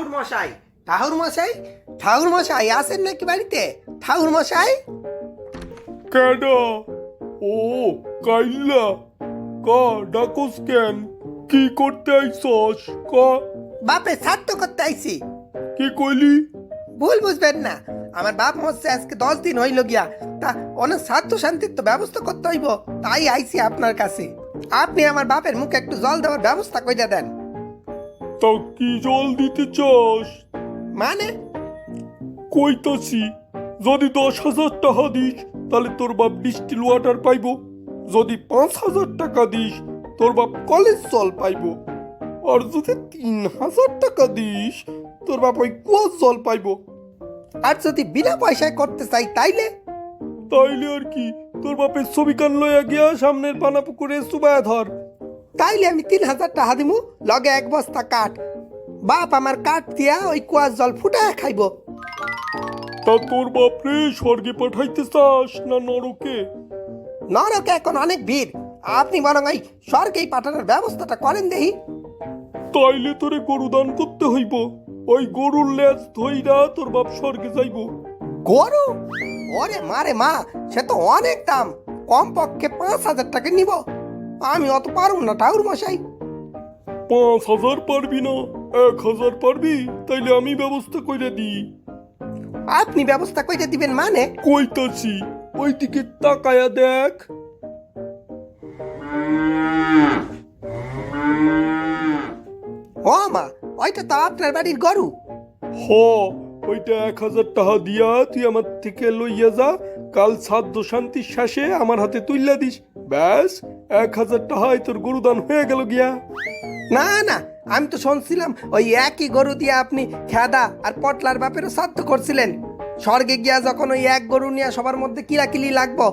ঠাকুর মশাই ঠাকুর মশাই আসেন নাকি বাড়িতে? ঠাকুর মশাই কেডা ও কাইল্লা। কা ডাকস কেন? কি করতে আইসস? কা। বাপে ছাত্র করতে আইছি। কি কইলি? ভুল বুঝবেন না। আমার বাপ মরছে আজকে দশ দিন হইল গিয়া। তা অনেক স্বার্থ শান্তির তো ব্যবস্থা করতে হইব। তাই আইছি আপনার কাছে। আপনি আমার বাপের মুখে একটু জল দেওয়ার ব্যবস্থা কইরা দেন। তা কি জল দিতে চাস? মানে? কইতাছি যদি দশ হাজার টাকা দিস তাহলে তোর বাপ ডিস্টিল ওয়াটার পাইব। যদি পাঁচ হাজার টাকা দিস তোর বাপ কলেজ জল পাইব। আর যদি তিন হাজার টাকা দিস তোর বাপ ওই কুয়ার জল পাইব। আর যদি বিনা পয়সায় করতে চাই তাইলে? তাইলে আর কি তোর বাপের ছবি কান লইয়া গিয়া সামনের পানা পুকুরে সুবায়া ধর। তাইলে আমি তিন হাজার টাকা দিমু লগে এক বস্তা কাঠ। বাপ আমার কাঠ দিয়া ওই কুয়ার জল ফুটায় খাইব। তা তোর বাপরে স্বর্গে পাঠাইতে চাস না নরকে? নরকে এখন অনেক ভিড়। আপনি বরং এই স্বর্গেই পাঠানোর ব্যবস্থাটা করেন দেখি। তাইলে তোরে গরু দান করতে হইব। ওই গরুর লেজ ধইরা তোর বাপ স্বর্গে যাইব। গরু? ওরে মারে মা সে তো অনেক দাম। কম পক্ষে পাঁচ হাজার টাকা নিব। আমি অত পারুম না ঠাকুর মশাই। পাঁচ হাজার পারবি না এক হাজার পারবি তাইলে আমি ব্যবস্থা কইরা দিই। আপনি ব্যবস্থা করে দিবেন মানে? কইতাছি ওইদিকে তাকায়া দেখ। ও মা ওইটা তো আপনার বাড়ির গরু। হ ওইটা এক হাজার টাকা দিয়া তুই আমার থেকে লইয়া যা কাল সাধ্য শান্তির শেষে আমার হাতে তুইলা দিস। ব্যাস এক হাজার টাকায় তোর গরুদান হয়ে গেল গিয়া। না না আমি তো শুনছিলাম ওই একই গরু দিয়ে আপনি খেদা আর পটলার বাপেরও শ্রাদ্ধ করছিলেন। স্বর্গে গিয়া যখন ওই এক গরু নিয়ে সবার মধ্যে কিলাকিলি লাগবো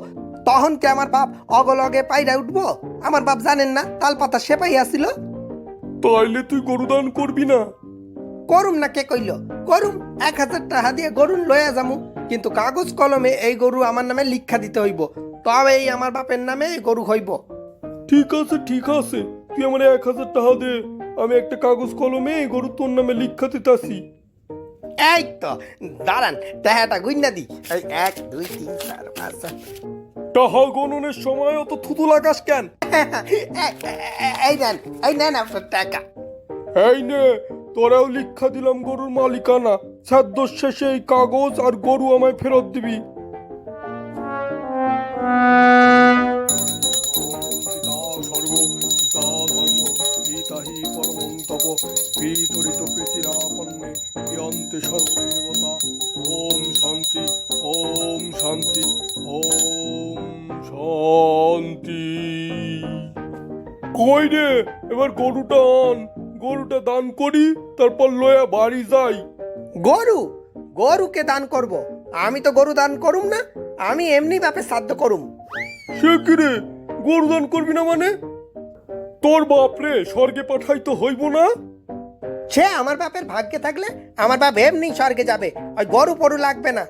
তখন কি আমার বাপ অগলগে পাইরা উঠবো? আমার বাপ জানেন না তালপাতা সেপাই আসিল তাইলে তুই গরুদান করবি না। করুম না কে কইল? করুম এক হাজার টাকা দিয়ে গরুন লয়া যামু কিন্তু কাগজ কলমে এই গরু আমার নামে লিখা দিতে হইব। তবে এই আমার বাপের নামে গরু হইব ঠিক আছে ঠিক আছে। তুই আমার এক হাজার টাকা দে। আমি একটা কাগজ কলমে গরু তোর নামে লিখা দিতাছি। এই তো দাঁড়ান টাকাটা গুইনা দি। এই এক দুই তিন চার পাঁচ। টাহা গণনের সময় অত থুতু লাগাস কেন? এই- নেন এই নেন আপনার টাকা। এই নে তোরাও লিখা দিলাম গরুর মালিকানা। সাদ্য শেষে এই কাগজ আর গরু আমায় ফেরত দিবি। ওম শান্তি ওম শান্তি ওম শান্তি কই রে, এবার গরুটা আন। গরুটা দান করি, তারপর লয়া বাড়ি যাই। গরু? গরুকে দান করব। আমি তো গরু দান করুম না। আমি এমনি বাপে শ্রাদ্ধ করুম। সে কি রে? গরু দান করবি না মানে? তোর বাপরে স্বর্গে পাঠাই তো হইব না? সে আমার বাপের ভাগ্যে থাকলে আমার বাপ এমনি স্বর্গে যাবে ওই গরু পরু লাগবে না।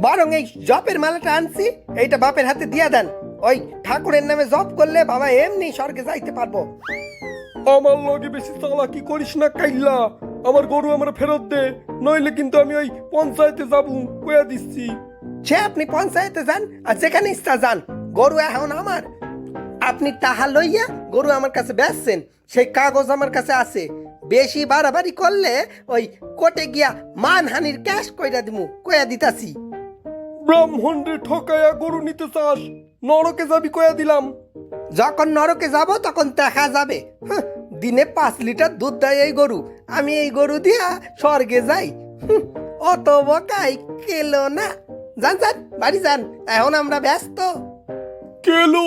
বরং এই জপের মালাটা আনছি এইটা বাপের হাতে দিয়া দেন। ওই ঠাকুরের নামে জপ করলে বাবা এমনি স্বর্গে যাইতে পারব। আমার লগে বেশি চালাকি করিস না কাইল্লা। আমার গরু আমার ফেরত দে নইলে কিন্তু আমি ওই পঞ্চায়েতে যাব কয়া দিচ্ছি। সে আপনি পঞ্চায়েতে যান আর যেখানে ইচ্ছা যান গরু এখন আমার। আপনি তাহা লইয়া গরু আমার কাছে বেচছেন সেই কাগজ আমার কাছে আছে। বেশি বাড়াবাড়ি করলে ওই কোটে গিয়া মানহানির ক্যাশ কইরা দিমু কইয়া দিতাছি। ব্রাহ্মণ রে ঠকায়া গরু নিতে চাস নরকে যাবি কয়া দিলাম। যখন নরকে যাব তখন দেখা যাবে। দিনে পাঁচ লিটার দুধ দেয় এই গরু আমি এই গরু দিয়া স্বর্গে যাই। অত বকাই কেলো না। যান যান বাড়ি যান। এখন আমরা ব্যস্ত। কেলো?